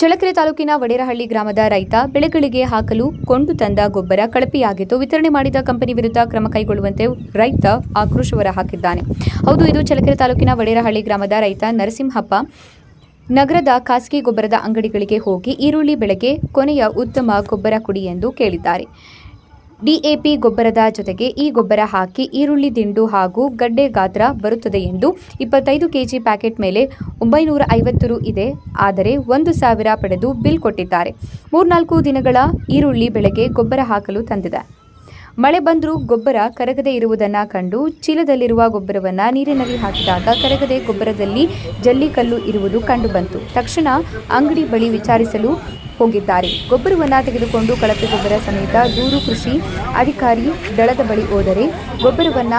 ಚಳ್ಳಕೆರೆ ತಾಲೂಕಿನ ವಡೇರಹಳ್ಳಿ ಗ್ರಾಮದ ರೈತ ಬೆಳೆಗಳಿಗೆ ಹಾಕಲು ಕೊಂಡು ತಂದ ಗೊಬ್ಬರ ಕಳಪೆಯಾಗಿತ್ತು ವಿತರಣೆ ಮಾಡಿದ ಕಂಪನಿ ವಿರುದ್ಧ ಕ್ರಮ ಕೈಗೊಳ್ಳುವಂತೆ ರೈತ ಆಕ್ರೋಶ ಹೊರ ಹಾಕಿದ್ದಾನೆ. ಹೌದು, ಇದು ಚಳಕೆರೆ ತಾಲೂಕಿನ ವಡೇರಹಳ್ಳಿ ಗ್ರಾಮದ ರೈತ ನರಸಿಂಹಪ್ಪ. ನಗರದ ಖಾಸಗಿ ಗೊಬ್ಬರದ ಅಂಗಡಿಗಳಿಗೆ ಹೋಗಿ ಈರುಳ್ಳಿ ಬೆಳೆಗೆ ಕೊನೆಯ ಉತ್ತಮ ಗೊಬ್ಬರ ಕೊಡಿ ಎಂದು ಕೇಳಿದ್ದಾರೆ. ಡಿಎಪಿ ಗೊಬ್ಬರದ ಜೊತೆಗೆ ಈ ಗೊಬ್ಬರ ಹಾಕಿ ಈರುಳ್ಳಿ, ದಿಂಡು ಹಾಗೂ ಗಡ್ಡೆ ಗಾತ್ರ ಬರುತ್ತದೆ ಎಂದು ಇಪ್ಪತ್ತೈದು ಕೆಜಿ ಪ್ಯಾಕೆಟ್ ಮೇಲೆ ಒಂಬೈನೂರ ಐವತ್ತು ರು ಇದೆ. ಆದರೆ ಒಂದು ಸಾವಿರ ಪಡೆದು ಬಿಲ್ ಕೊಟ್ಟಿದ್ದಾರೆ. ಮೂರ್ನಾಲ್ಕು ದಿನಗಳ ಈರುಳ್ಳಿ ಬೆಳೆಗೆ ಗೊಬ್ಬರ ಹಾಕಲು ತಂದಿದೆ. ಮಳೆ ಬಂದರೂ ಗೊಬ್ಬರ ಕರಗದೆ ಇರುವುದನ್ನು ಕಂಡು ಚೀಲದಲ್ಲಿರುವ ಗೊಬ್ಬರವನ್ನು ನೀರಿನಲ್ಲಿ ಹಾಕಿದಾಗ ಕರಗದೆ ಗೊಬ್ಬರದಲ್ಲಿ ಜಲ್ಲಿಕಲ್ಲು ಇರುವುದು ಕಂಡುಬಂತು. ತಕ್ಷಣ ಅಂಗಡಿ ಬಳಿ ವಿಚಾರಿಸಲು ಹೋಗಿದ್ದಾರೆ. ಗೊಬ್ಬರವನ್ನು ತೆಗೆದುಕೊಂಡು ಕಳಪೆ ಗೊಬ್ಬರ ಸಮೇತ ದೂರು ಕೃಷಿ ಅಧಿಕಾರಿ ದಳದ ಬಳಿ ಹೋದರೆ ಗೊಬ್ಬರವನ್ನ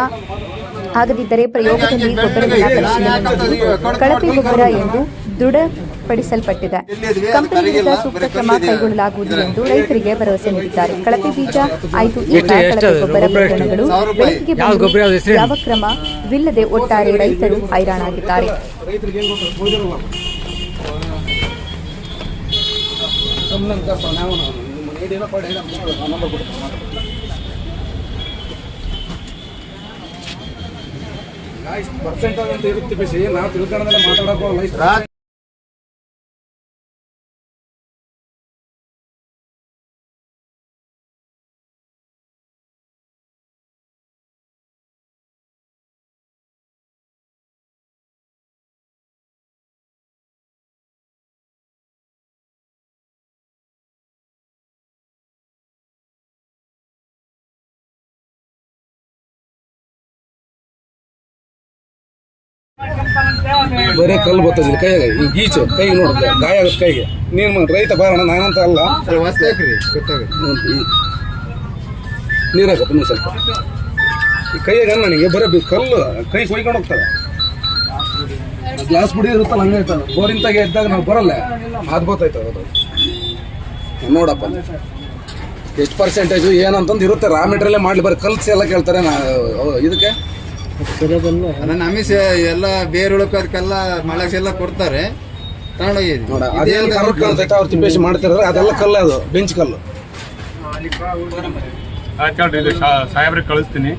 ಆಗದಿದ್ದರೆ ಪ್ರಯೋಗದಲ್ಲಿ ಗೊಬ್ಬರಗಳ ಪರಿಶೀಲನೆ ಕಳಪೆ ಗೊಬ್ಬರ ಎಂದು ದೃಢಪಡಿಸಲ್ಪಟ್ಟಿದೆ ಕಂಪನಿ ವಿರುದ್ಧ ಸೂಕ್ತ ಕ್ರಮ ಕೈಗೊಳ್ಳಲಾಗುವುದು ಎಂದು ರೈತರಿಗೆ ಭರವಸೆ ನೀಡಿದ್ದಾರೆ ಕಳಪೆ ಬೀಜ ಆಯ್ತು ಈಗ ಕಳಪೆ ಗೊಬ್ಬರ ಪ್ರಕರಣಗಳು ಬೆಳಕಿಗೆ ಬಂದು ಯಾವ ಕ್ರಮವಿಲ್ಲದೆ ಒಟ್ಟಾರೆ ರೈತರು ಹೈರಾಣಾಗಿದ್ದಾರೆ ಸುಮ್ಮನೆ ಪರ್ಸೆಂಟೇಜ್ ಅಂತ ಇರುತ್ತೆ ಬಿಸಿ ನಾವು ತಿಳ್ಕೊಂಡ್ರೆ ಮಾತಾಡೋಕೆ ಬರೀ ಕಲ್ಲು ಬರ್ತದಿಲ್ಲ ಕೈಯಾಗ. ಈ ಗೀಚ ಕೈಗೆ ನೋಡು ಗಾಯ ಆಗುತ್ತೆ ಕೈಗೆ. ನೀನು ರೈತ ಬಾರಣ ನಾನಂತ ಅಲ್ಲ. ನೀರು ಹಾಕಪ್ಪ ನೀವು ಸ್ವಲ್ಪ. ಈ ಕೈಯಾಗ ನನಗೆ ಬರೀ ಕಲ್ಲು ಕೈ ಕೊಯ್ಕೊಂಡು ಹೋಗ್ತಾರೆ ಗ್ಲಾಸ್ ಪುಡಿ ಇರುತ್ತಲ್ಲ ಹಂಗೆ ಇರ್ತಲ್ಲ ಬೋರಿಂತಾಗೆ ಇದ್ದಾಗ ನಾವು ಬರಲ್ಲ. ಅದು ನೋಡಪ್ಪ. ಎಷ್ಟು ಪರ್ಸೆಂಟೇಜು ಏನಂತಂದು ಇರುತ್ತೆ. ರಾ ಮೆಟೀರಿಯಲ್ ಮಾಡಲಿ ಬರೀ ಕಲ್ಸಿ ಎಲ್ಲ ಕೇಳ್ತಾರೆ ನಾ ಇದಕ್ಕೆ. ನನ್ನ ಅಮಿಷ ಎಲ್ಲ ಬೇರೆ ಉಳ್ಕೋದಕ್ಕೆಲ್ಲ ಎಲ್ಲ ಕೊಡ್ತಾರೆ. ತಗೊಂಡೋಗಿದ್ವಿ ಅವ್ರು ತಿಪ್ಪೇಸಿ ಮಾಡ್ತಿರೋರು ಅದೆಲ್ಲ ಕಲ್ಲು ಅದು ಬೆಂಚ್ ಕಲ್ಲು. ಆಯ್ತು ಇದು ಸಾ- ಸಾಹೇಬ್ರಿಗೆ ಕಳಿಸ್ತೀನಿ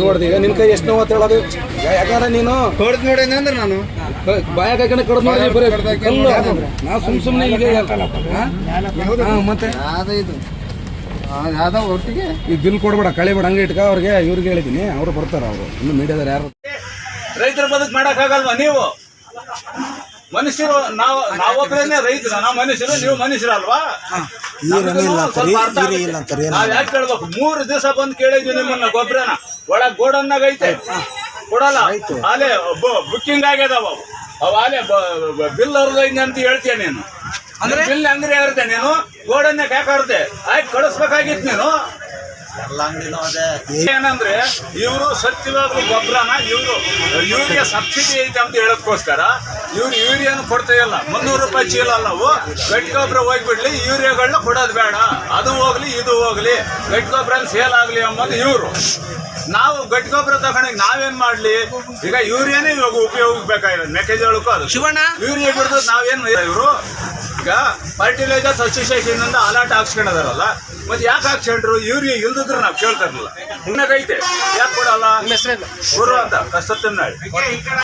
ನೋಡ್ದೆ ಈಗ ನಿನ್ ಕೈ ಎಷ್ಟು ನೋವು ಅಂತ ಹೇಳೋದು? ಯಾಕಂದ್ರೆ ನೀನು ಕೊಡ್ದು ನೋಡಿ ಅಂದ್ರೆ ನಾನು? ಬಾಯ ಹಾಕೊಂಡು ಕಡ್ದು ನೋಡಿ ಬರೀ ಕಲ್ಲು. ಅದು. ನಾವು ಸುಮ್ ಸುಮ್ಮನೆ ಈಗ ಮತ್ತೆ? ಯಾವ್ದು ಇದು? ಒಟ್ಟಿಗೆ? ಈ ಬಿಲ್ ಕೊಡ್ಬೇಡ ಕಳಿ ಕಳಿಬೇಡ ಹಂಗೆ ಇಟ್ಕ ಅವ್ರಿಗೆ ಇವ್ರಿಗೆ ಹೇಳಿದ್ದೀನಿ ಅವರು ಬರ್ತಾರೆ ಅವರು. ಇನ್ನು ಮೀಡಿಯಾದವ್ರು ಯಾರು? ರೈತರ ಬದುಕು ಮಾಡಕ್ಕಾಗಲ್ವಾ ನೀವು? ಮನುಷ್ಯರು ನಾವು ನಾವೊಬ್ಬರೇನೆ ರೈತರ ನಾವು ಮನುಷ್ಯರು ನೀವು ಮನುಷ್ಯರಲ್ವಾ ಹೇಳ್ಬೇಕು. ನಾವ್ ಯಾಕೆ ಕೇಳ್ಬೇಕು ಮೂರು ದಿವಸ ಬಂದು ಕೇಳಿದ್ವಿ ನಿಮ್ಮನ್ನ ಗೊಬ್ಬರನ ಒಳಗ್ ಗೋಡನ್ನಾಗ ಐತೆ. ಕೊಡಲ್ಲ. ಅಲ್ಲೇ ಬುಕ್ಕಿಂಗ್ ಆಗ್ಯದವ ಅವು. ಅವು ಅಲ್ಲೇ ಬಿಲ್ ಅವ್ರದ್ದು ಅಂತ ಹೇಳ್ತೀಯ ನೀನು. ಅಂದ್ರೆ? ಬಿಲ್ ಅಂದ್ರೆ ಹೇಳ್ತೇನೆ ನೀನು? ಗೋಡನ್ನ ಯಾಕಾರುತ್ತೆ ಆಯ್ತು ಕಳಿಸ್ಬೇಕಾಗಿತ್ತು ನೀನು. ಏನಂದ್ರೆ ಇವರು ಸತ್ಯವಾದ ಗೊಬ್ಬರನ ಇವರು ಯೂರಿಯಾ ಸಬ್ಸಿಡಿ ಐತೆ ಅಂತ ಹೇಳೋದಕ್ಕೋಸ್ಕರ ಇವ್ರು ಯೂರಿಯಾನು ಕೊಡ್ತಾ ಇಲ್ಲ ಮುನ್ನೂರು ರೂಪಾಯಿ ಚೀಲ ಅಲ್ಲವು. ಗಟ್ಟಿ ಗೊಬ್ಬರ ಹೋಗ್ಬಿಡ್ಲಿ ಯೂರಿಯಾಗಳನ್ನ ಕೊಡೋದು ಬೇಡ. ಅದು ಹೋಗ್ಲಿ ಇದು ಹೋಗ್ಲಿ. ಗಟ್ಟಿ ಗೊಬ್ಬರ ಸೇಲ್ ಆಗಲಿ ಅಂಬೋದು ಇವರು. ನಾವು ಗಟ್ಟಿ ಗೊಬ್ಬರ ತಗೊಂಡಾಗ ನಾವೇನ್ ಮಾಡ್ಲಿ? ಈಗ ಯೂರಿಯಾನೇ ಇವಾಗ ಉಪಯೋಗಿಸ್ಬೇಕಾಗಿರೋದು. ಮೆಕ್ಕೆಜೋಳಕ್ಕೂ ಅದು. ಶಿವಣ್ಣ? ಯೂರಿಯಾ ಬಿಡ್ದು ನಾವೇನ್ ಇವರು? ಈಗ ಫರ್ಟಿಲೈಸರ್ಸ್ ಅಸೋಸಿಯೇಷನ್ ಇಂದ ಅಲಾಟ್ ಹಾಕ್ಸ್ಕೊಂಡಿದಾರಲ್ಲ. ಮತ್ತೆ ಯಾಕೆ ಹಾಕ್ಸ್ಕೊಂಡ್ರು? ಯೂರಿಯಾ ಇಲ್ದಿದ್ರು ನಾವು ಕೇಳ್ತಾ ಇರಲಿಲ್ಲ. ಇನ್ನಗೈತೆ ಯಾಕೆ ಕೊಡಲ್ಲ? ಗುರು ಅಂತ. ಕಷ್ಟತ್ತಿನ